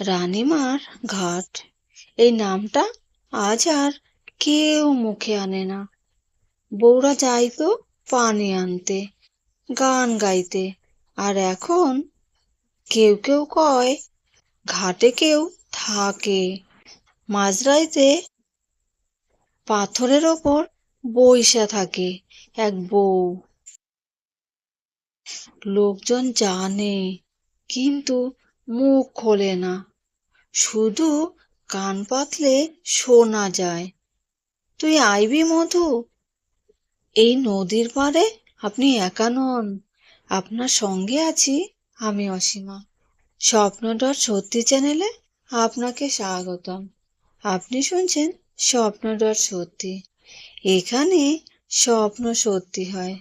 রানীমার ঘাট। এই নামটা আজ আর কেউ মুখে আনে না। বউরা যাইতো পানি আনতে, গান গাইতে। আর এখন কেউ কেউ কয়, ঘাটে কেউ থাকে। মাঝরাইতে পাথরের ওপর বইসা থাকে এক বউ। লোকজন জানে, কিন্তু মুখ খোলে না। শুধু কান পাতলে শোনা যায়। তুই আইবি, মধু? এই নদীর পাড়ে আপনি একা নন। আপনার সঙ্গে আছি আমি, অসীমা। স্বপ্নডট সত্যি চ্যানেলে আপনাকে স্বাগতম। আপনি শুনছেন স্বপ্ন ডট সত্যি। এখানে স্বপ্ন সত্যি হয়।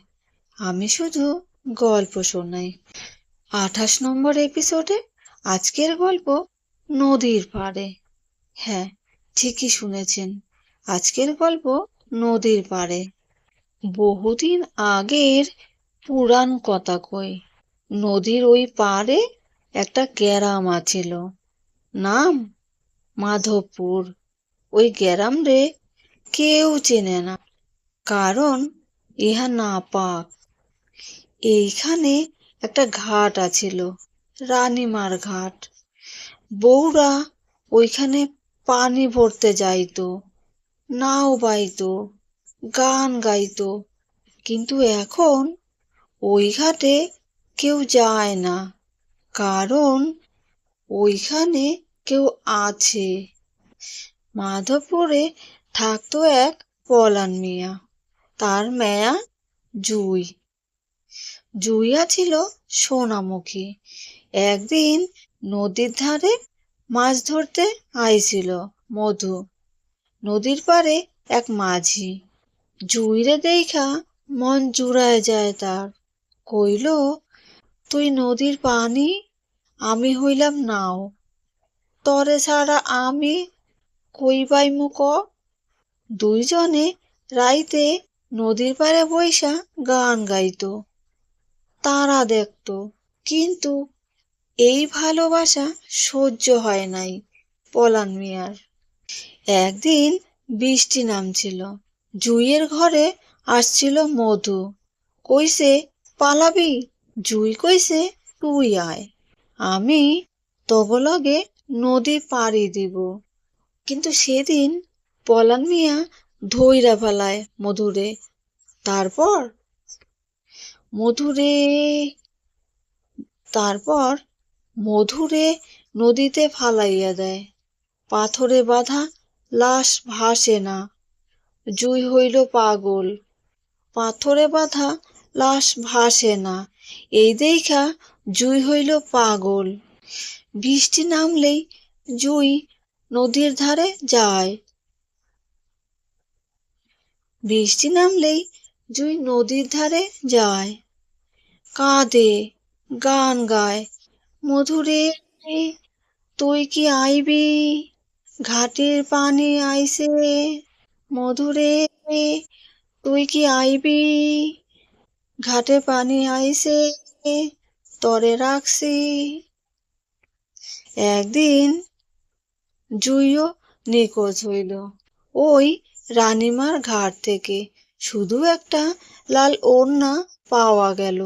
আমি শুধু গল্প শোনাই। আঠাশ নম্বর এপিসোডে আজকের গল্প নদীর পাড়ে। হ্যাঁ ঠিকই শুনেছেন। আজকের গল্প নদীর পাড়ে। বহুদিন আগের পুরাণ কথা কই। নদীর ওই পাড়ে একটা গ্যারাম আছিল। নাম মাধবপুর। ওই গ্যারাম রে কেউ চেনে না। কারণ ইহা না পাক। এইখানে একটা ঘাট আছিল। রানীমার ঘাট বউরা ওইখানে পানি ভরতে যাইত, নাও বাইতো, গান গাইতো। কিন্তু এখন ওই ঘাটে কেউ যায় না, কারণ ওইখানে কেউ আছে। মাধবপুরে থাকতো এক পলান মিয়া, তার মেয়া জুই। জুইয়া ছিল সোনামুখী। একদিন নদীর ধারে মাছ ধরতে আইছিল মধু। নদীর পাড়ে এক মাঝি। জুইরে দেখা মন জুড়ায় যায় তার। কইল, তুই নদীর পানি, আমি হইলাম নাও। তরে ছাড়া আমি কই পাইমু ক? দুইজনে রাইতে নদীর পাড়ে বইসা গান গাইতো। তারা দেখত, কিন্তু এই ভালোবাসা সহ্য হয় নাই পলান মিয়ার। একদিন বৃষ্টি নামছিল, জুইয়ের ঘরে আসছিল মধু। কইছে, পালাবি? জুই কইছে, তুই আয়, আমি তবলগে নদী পাড়ি দিব। কিন্তু সেদিন পলান মিয়া ধইরা ফেলায় মধুরে। তারপর মধুরে, তারপর মধুরে নদীতে ফালাইয়া দেয়। পাথরে বাঁধা লাশ ভাসে না, জুই হইল পাগল। পাথরে বাঁধা লাশ ভাসে না, এই দেখা জুই হইল পাগল। বৃষ্টি নামলেই জুই নদীর ধারে যায়। বৃষ্টি নামলেই জুই নদীর ধারে যায়। কাঁদে, গান গায়। মধুরে তুই কি আইবি? ঘাটের পানি আইসে। মধুরে তুই কি আইবি? ঘাটে পানি আইসে, তরে রাখছি। একদিন জুইও নিখোঁজ হইল। ওই রানীমার ঘাট থেকে শুধু একটা লাল ওড়না পাওয়া গেল।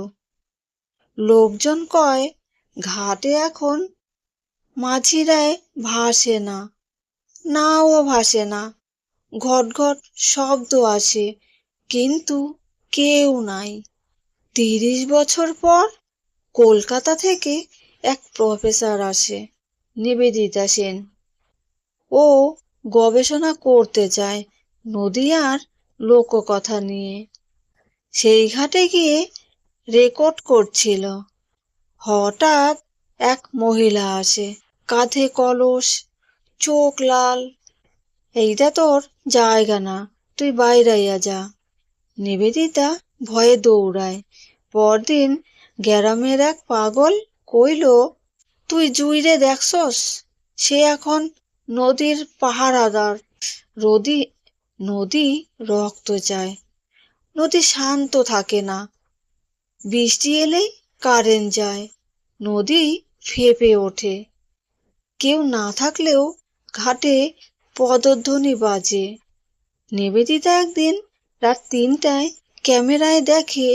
লোকজন কয়, ঘাটে এখন মাঝিরায় ভাসে না, নাও ভাসে না। ঘট ঘট শব্দ আসে, কিন্তু কেউ নাই। তিরিশ বছর পর কলকাতা থেকে এক প্রফেসর আসে, নিবেদিতা সেন। ও গবেষণা করতে চায় নদী আর লোককথা নিয়ে। সেই ঘাটে গিয়ে রেকর্ড করছিল। হঠাৎ এক মহিলা আসে, কাঁধে কলস, চোখ লাল। এইটা তোর জায়গা না, তুই বাইরাইয়া যা। নিবেদিতা ভয়ে দৌড়ায়। পরদিন গ্যারামের এক পাগল কইল, তুই জুইরে দেখছস? সে এখন নদীর পাহারাদার। নদী নদী রক্ত চায়। নদী শান্ত থাকে না বৃষ্টি এলেই কারেন্ট যায়, নদী ফেপে ওঠে। কেউ না থাকলেও ঘাটে পদধ্বনি বাজে। নিবেদিতা একদিন রাত তিনটায় ক্যামেরায় দেখে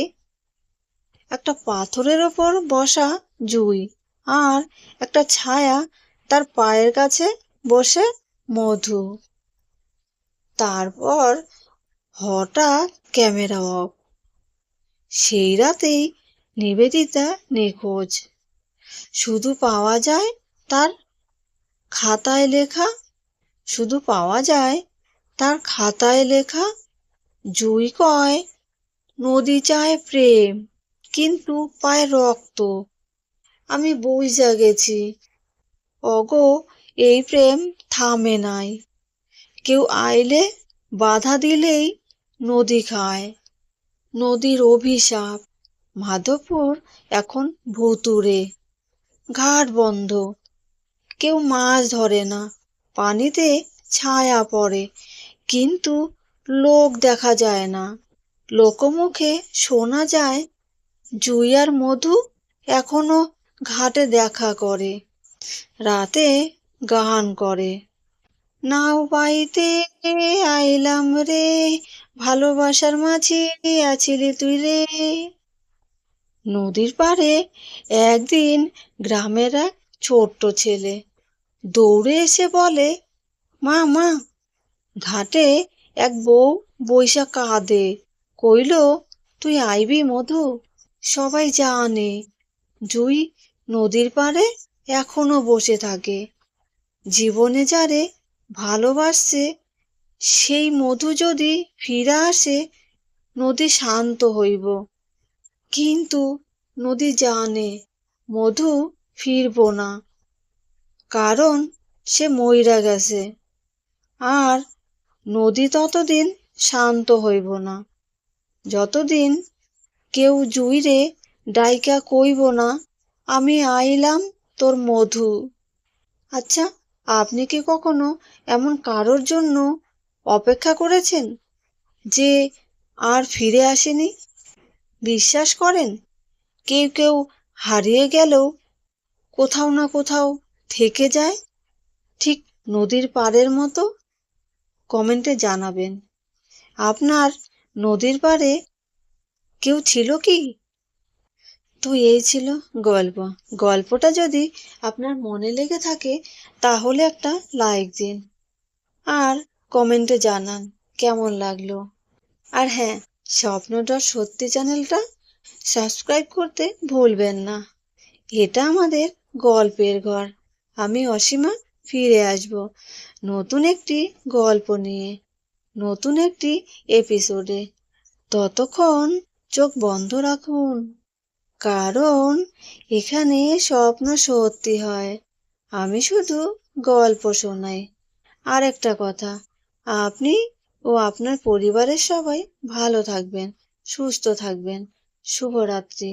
একটা পাথরের ওপর বসা জুই আর একটা ছায়া তার পায়ের কাছে বসে মধু। তারপর হঠাৎ ক্যামেরা অফ। সেই রাতেই নিবেদিতা নিখোঁজ। শুধু পাওয়া যায় তার খাতায় লেখা, শুধু পাওয়া যায় তার খাতায় লেখা, জুই কয়, নদী চায় প্রেম, কিন্তু পায় রক্ত। আমি বুইঝা গেছি, অগো, এই প্রেম থামে নাই। কেউ আইলে বাধা দিলেই নদী খায়। নদীর অভিশাপ। মাধবপুর এখন ভুতুরে ঘাট বন্ধ। কেউ মাছ ধরে না। পানিতে ছায়া পড়ে। কিন্তু লোক দেখা যায় না। লোকমুখে শোনা যায় জুই আর মধু এখনও ঘাটে দেখা করে। রাতে গান করে। নাও বাইতে আইলাম রে, ভালোবাসার মাঝে আছিলি তুই রে। নদীর পাড়ে একদিন গ্রামের এক ছোট্ট ছেলে দৌড়ে এসে বলে, মা মা, ঘাটে এক বউ বৈশা কাঁদে। কইল, তুই আইবি মধু? সবাই জানে, জুই নদীর পাড়ে এখনও বসে থাকে। জীবনে যারে ভালোবাসছে, সেই মধু যদি ফিরে আসে, নদী শান্ত হইব। কিন্তু নদী জানে মধু ফিরব না, কারণ সে মইরা গেছে। আর নদী ততদিন শান্ত হইব না। যতদিন কেউ জুইরে ডাইকা কইব না, আমি আইলাম তোর মধু। আচ্ছা আপনি কি কখনো এমন কারোর জন্য অপেক্ষা করেছেন যে আর ফিরে আসেনি? বিশ্বাস করেন, কেউ কেউ হারিয়ে গেলেও কোথাও না কোথাও থেকে যায়, ঠিক নদীর পাড়ের মতো? কমেন্টে জানাবেন। আপনার নদীর পাড়ে কেউ ছিল কি? তো এই ছিল গল্প। গল্পটা যদি আপনার মনে লেগে থাকে, তাহলে একটা লাইক দিন। আর কমেন্টে জানান কেমন লাগল। আর হ্যাঁ স্বপ্নটা সত্যি চ্যানেলটা সাবস্ক্রাইব করতে ভুলবেন না। এটা আমাদের গল্পের ঘর। আমি অসীমা ফিরে আসব নতুন একটি গল্প নিয়ে, নতুন একটি এপিসোডে ততক্ষণ চোখ বন্ধ রাখুন। কারণ এখানে স্বপ্ন সত্যি হয়। আমি শুধু গল্প শোনাই। আর একটা কথা, আপনি ও আপনার পরিবারের সবাই ভালো থাকবেন, সুস্থ থাকবেন। শুভরাত্রি।